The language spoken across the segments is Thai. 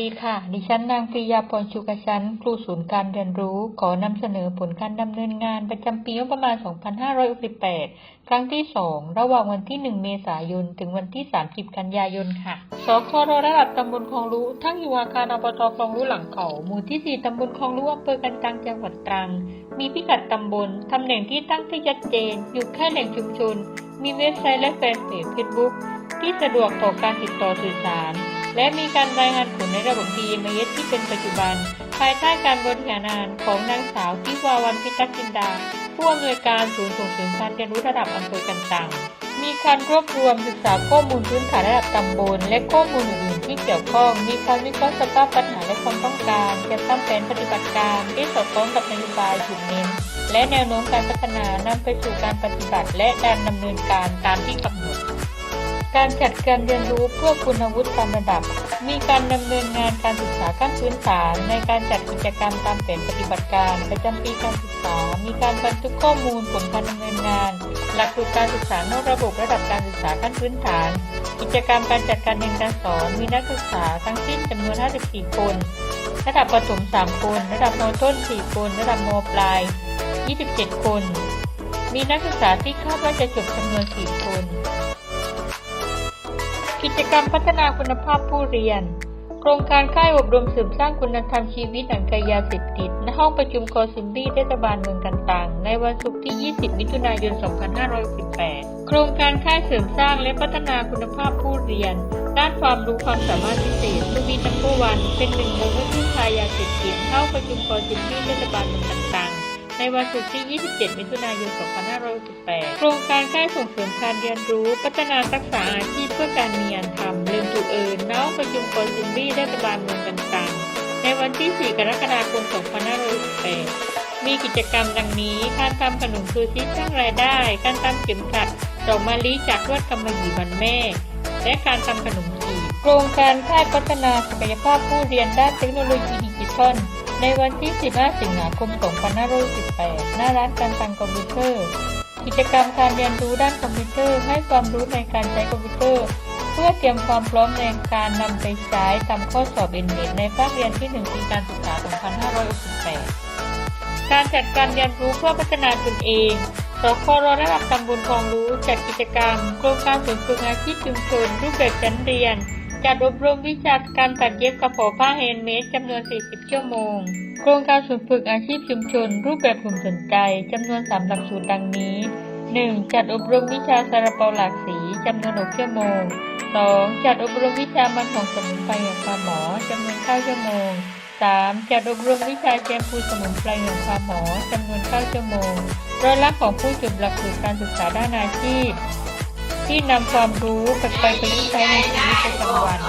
ดีค่ะ ดิฉันนางปรียาพรชุกชัน ครูศูนย์การเรียนรู้ ขอนำเสนอผลการดำเนินงานประจำปีงบประมาณ 2568 ครั้งที่ 2 ระหว่างวันที่ 1 เมษายน ถึงวันที่ 30 กันยายน ค่ะ สครระดับตำบลคลองรู้ ทั้งอยู่อาคารอบตคลองรู้หลังเขา หมู่ที่ 4 ตำบลคลองรู้อำเภอกันตังจังหวัดตรัง มีพิกัดตำบล ตำแหน่งที่ตั้งที่ชัดเจน อยู่แค่แหล่งชุมชน มีเว็บไซต์และแฟนเพจเฟซบุ๊กที่สะดวกต่อการติดต่อสื่อสาร และมีการรายงานผลในระบบ DMS ที่เป็นปัจจุบัน ภายใต้การบริหารงานของนางสาวทิวาวันพิทักษ์จินดา ผู้อำนวยการศูนย์ส่งเสริมการเรียนรู้ระดับอำเภอกันตังมีการรวบรวมศึกษาข้อมูลพื้นฐานระดับตำบลและข้อมูลอื่นๆที่เกี่ยวข้อง มีการวิเคราะห์สภาพปัญหาและความต้องการจะตั้งแผนปฏิบัติการที่สอดคล้องกับนโยบายจุดเน้นและแนวโน้มการพัฒนานำไปสู่การปฏิบัติและการดำเนินการตามที่กำหนด การจัดการเรียนรู้เพื่อคุณวุฒิตามระดับ มีการดำเนินงานการศึกษาขั้นพื้นฐานในการจัดกิจกรรมตามแผนปฏิบัติการประจำปีการศึกษา มีการบันทึกข้อมูลผลการดำเนินงาน หลักสูตรการศึกษานอกระบบระดับการศึกษาขั้นพื้นฐาน กิจกรรมการจัดการเรียนการสอน มีนักศึกษาทั้งสิ้นจำนวน 54 คน ระดับประถม 3 คน ระดับมต้น 4 คน ระดับมปลาย 27 คน มีนักศึกษาที่คาดว่าจะจบจำนวน 4 คน กิจกรรมพัฒนาคุณภาพผู้เรียน โครงการค่ายอบรมเสริมสร้างคุณธรรมชีวิตหลังไกลยาเสพติด ณ ห้องประชุมคอซิมบี้เทศบาลเมืองกันตัง ในวันศุกร์ที่ 20 มิถุนายน 2518 โครงการค่ายเสริมสร้างและพัฒนาคุณภาพผู้เรียน ด้านความรู้ความสามารถพิเศษทูบีนัมเบอร์วัน เป็นหนึ่งในผู้พึ่งพายาเสพติดเข้าประชุมคอซิมบี้เทศบาลเมืองกันตัง ในวันศุกร์ที่ 27 มิถุนายน 2568 โครงการค่ายส่งเสริมการเรียนรู้ พัฒนาทักษะอาชีพเพื่อการมีงานทำเรื่องถูกเอินน้องประชุมคอนซิมบี้เทศบาลเมืองกันตังในวันที่ 4 กรกฎาคม 2568 มีกิจกรรมดังนี้ การทำขนมซูชิสร้างรายได้ การทำเข็มขัดดอกมะลิจากลวดกำมะหยี่วันแม่ และการทำขนมจีบโครงการค่ายพัฒนาศักยภาพผู้เรียนด้านเทคโนโลยีดิจิทัล ในวันที่ 15 สิงหาคม 2518 หน้าร้านการตังคอมพิวเตอร์ กิจกรรมการเรียนรู้ด้านคอมพิวเตอร์ให้ความรู้ในการใช้คอมพิวเตอร์ เพื่อเตรียมความพร้อมในการนำไปใช้ทำข้อสอบเอ็นเน็ตในภาคเรียนที่ 1 ปีการศึกษา 2568การจัดการเรียนรู้เพื่อพัฒนาตนเองสครระดับตำบลคลองรู้จัดกิจกรรม โครงการศูนย์ฝึกอาชีพชุมชนรูปแบบชั้นเรียน จัดอบรมวิชาการตัดเย็บกระเป๋าผ้าแฮนด์เมดจำนวน 40 ชั่วโมง โครงการศูนย์ฝึกอาชีพชุมชน รูปแบบกลุ่มสนใจจำนวน 3 หลักสูตรดังนี้ 1. จัดอบรมวิชาซาลาเปาหลากสีจำนวน 6 ชั่วโมง 2. จัดอบรมวิชามันของสมุนไพรแห่งความหมอจำนวน 9 ชั่วโมง 3. จัดอบรมวิชาแชมพูสมุนไพรแห่งความหมอจำนวน 9 ชั่วโมงร้อยละของผู้จบหลักสูตรการศึกษาด้านอาชีพ ที่นำความรู้ไปประยุกต์ใช้ในชีวิตประจำวัน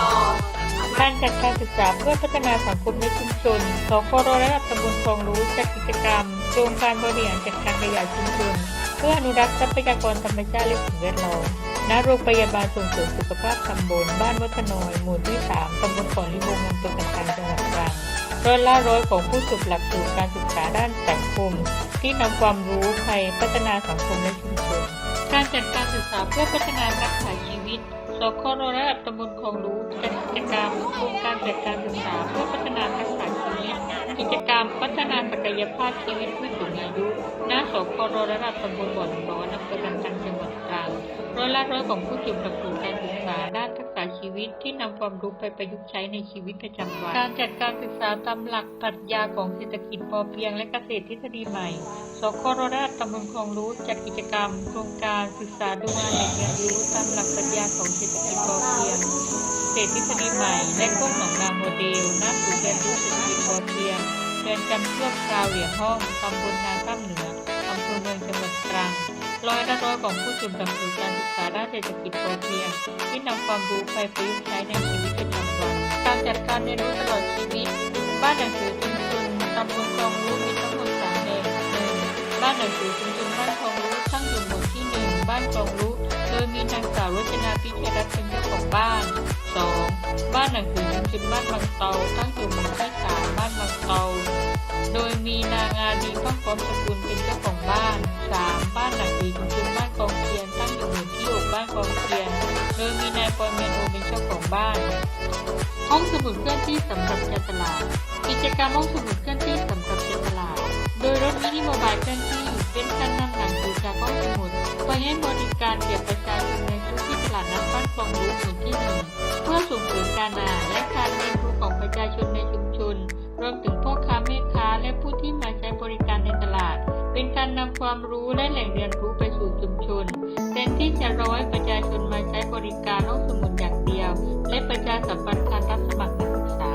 การจัดการศึกษาเพื่อพัฒนาสังคมและชุมชนสครระดับตำบลคลองรู้จัดกิจกรรมโครงการบริหารจัดการขยะชุมชนเพื่ออนุรักษ์ทรัพยากรธรรมชาติและสิ่งแวดล้อมณโรงพยาบาลส่งเสริมสุขภาพตำบลบ้านวัฒนอยหมู่ที่ 3 ตำบลขอนลิบงอำเภอกันตังจังหวัดตรังร้อยละร้อยของผู้จบหลักสูตรการศึกษาด้านสังคม ที่นำความรู้ไปพัฒนาสังคมและชุมชน การจัดการศึกษาเพื่อพัฒนาทักษะชีวิต สครระดับตำบลคลองรู้จัดกิจกรรมโครงการจัดการศึกษาเพื่อพัฒนาทักษะชีวิต กิจกรรมพัฒนาศักยภาพชีวิตผู้สูงอายุ หน้าสครระดับตำบลบ่อนร้อนอำเภอกันตังจังหวัดตรังร้อยละร้อยของผู้จบหลักสูตรการศึกษาด้าน ทักษะชีวิตที่นำความรู้ไปประยุกต์ใช้ในชีวิตประจำวัน การจัดการศึกษาตามหลักปรัชญาของเศรษฐกิจพอเพียงและเกษตรทฤษฎีใหม่ สครระดับตำบลคลองรู้จัดกิจกรรม โครงการศึกษาดูงานแหล่งเรียนรู้ตามหลักปรัชญาของเศรษฐกิจพอเพียงเศรษฐทฤษฎีใหม่ และกหนองนาโมเดลณศูนย์เรียนรู้เศรษฐกิจพอเพียงเรือนจำชั่วคราวเหลี่ยมห้องตำบลนาข้ามเหนืออำเภอเมืองจังหวัดตรัง ร้อยละร้อยของผู้จบหลักสูตรการศึกษาด้านเศรษฐกิจพอเพียงที่นำความรู้ไปประยุกต์ใช้ในชีวิตประจำวัน การจัดการเรียนรู้ตลอดชีวิต บ้านหนังสือชุมชนตำบลคลองรู้มีทั้งหมดสามแห่งหนึ่งบ้านหนังสือชุมชนบ้านคลองรู้ตั้งอยู่หมู่ที่หนึ่งบ้านคลองรู้โดยมีนางสาวรจนาพิเชยรัตน์เป็นเจ้าของบ้านสองบ้านหนังสือชุมชนบ้านบางเตาตั้งอยู่หมู่ที่สามบ้านบางเตา โดยมีนางอาดีข้องพร้อมสกุลเป็นเจ้าของบ้าน 3. บ้านหลังสีชุมชนบ้านกองเทียนตั้งอยู่หมู่ที่6บ้านกองเทียน โดยมีนายปอยเมโนเป็นเจ้าของบ้าน ห้องสมุดเคลื่อนที่สำหรับจัดตลาด กิจกรรมห้องสมุดเคลื่อนที่สำหรับจัดตลาด โดยรถมินิโมบายเคลื่อนที่เป็นการนำหนังสือจากห้องสมุดไปให้บริการแก่ประชาชนในพื้นที่ตลาดนัดบ้านคลองรู้หมู่ที่หนึ่งเพื่อส่งเสริมการอ่านและการเรียนรู้ของประชาชนในชุมชน รวมถึงพ่อค้าแม่ค้าและผู้ที่มาใช้บริการในตลาด เป็นการนำความรู้และแหล่งเรียนรู้ไปสู่ชุมชนแทนที่จะร้อให้ประชาชนมาใช้บริการห้องสมุดอย่างเดียว และประชาสัมพันธ์การรับสมัครนักศึกษา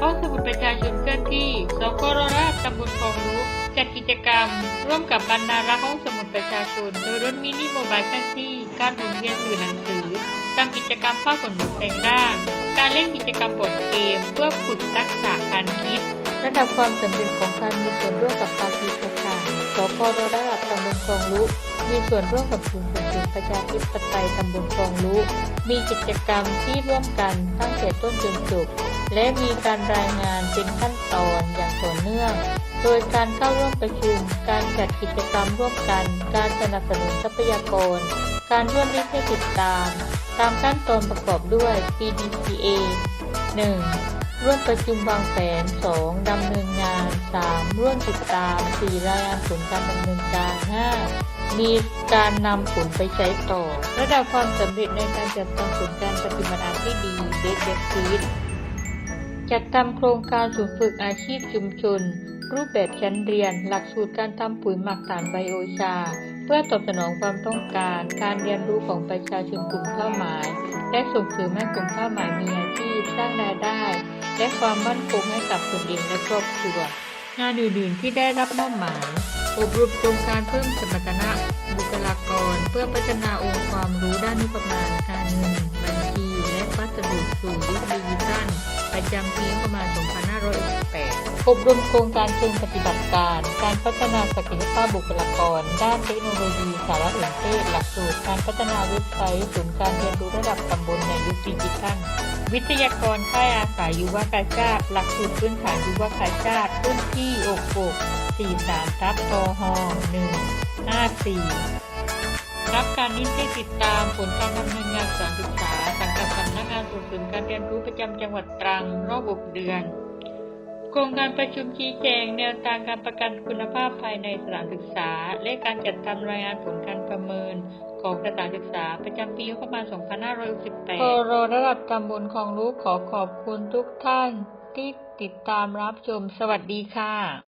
ห้องสมุดประชาชนเคลื่อนที่สกรราชตำบลคลองรู้จัดกิจกรรม ร่วมกับบรรณารักษ์ห้องสมุดประชาชน โดยรถมินิโมบายเคลื่อนที่ การหมุนเวียนสื่อหนังสือ ทำกิจกรรมภาคขนหนุนแต่งร่างการเล่นกิจกรรมบทเกม เพื่อฝึกทักษะการคิด ระดับความสำเร็จของการมีส่วนร่วมกับภาคีเครือข่ายสพรระดับตำบลคลองลุมีส่วนร่วมกับศูนย์ส่งเสริมประชาธิปไตยตำบลคลองลุมีกิจกรรมที่ร่วมกันตั้งแต่ต้นจนจบและมีการรายงานเป็นขั้นตอนอย่างต่อเนื่อง โดยการเข้าร่วมประชุม การจัดกิจกรรมร่วมกัน การสนับสนุนทรัพยากร การร่วมริเพื่อติดตาม ตามขั้นตอนประกอบด้วย PDCA 1. ร่วมประชุมวางแผน 2. ดำเนินงาน 3. ร่วมติดตาม 4. รายงานผลการดำเนินการ 5. มีการนำผลไปใช้ต่อ ระดับความสำเร็จในการจัดทำผลการปฏิบัติงานที่ดีเดทเดฟีดจัดทำโครงการศูนย์ฝึกอาชีพชุมชน รูปแบบชั้นเรียน หลักสูตรการทำปุ๋ยหมักสารไบโอชา เพื่อตอบสนองความต้องการการเรียนรู้ของประชาชนกลุ่มเป้าหมาย และส่งเสริมให้กลุ่มเป้าหมายมีอาชีพสร้างรายได้ และความมั่นคงให้กับตนเองและครอบครัว งานอื่นๆที่ได้รับมอบหมายอบรมโครงการเพิ่มสมรรถนะบุคลากร เพื่อพัฒนาองค์ความรู้ด้านนิพพานการเงิน สดุสู่ยุคดิจิทัลประจำปีประมาณ 2568 อบรมโครงการเชิงปฏิบัติการ การพัฒนาศักยภาพบุคลากร ด้านเทคโนโลยีสารสนเทศ หลักสูตร การพัฒนาเว็บไซต์ศูนย์การเรียนรู้ระดับตำบลในยุคดิจิทัลวิทยากรค่ายอาสายุวกาชาติ หลักสูตรพื้นฐานยุวกาชาติรุ่นที่อกก43ทับตห1 54 รับการนิเทศติดตามผลการดำเนินงานสถานศึกษาสังกัดสำนักงานส่งเสริมการเรียนรู้ประจำจังหวัดตรังรอบ6เดือน โครงการประชุมชี้แจง แนวทางการประกันคุณภาพภายในสถานศึกษา และการจัดทำรายงานผลการประเมิน ของสถานศึกษาประจำปีงบประมาณ 2568โคโรระดับตำบลคลองรู้ขอขอบคุณทุกท่านที่ติดตามรับชม สวัสดีค่ะ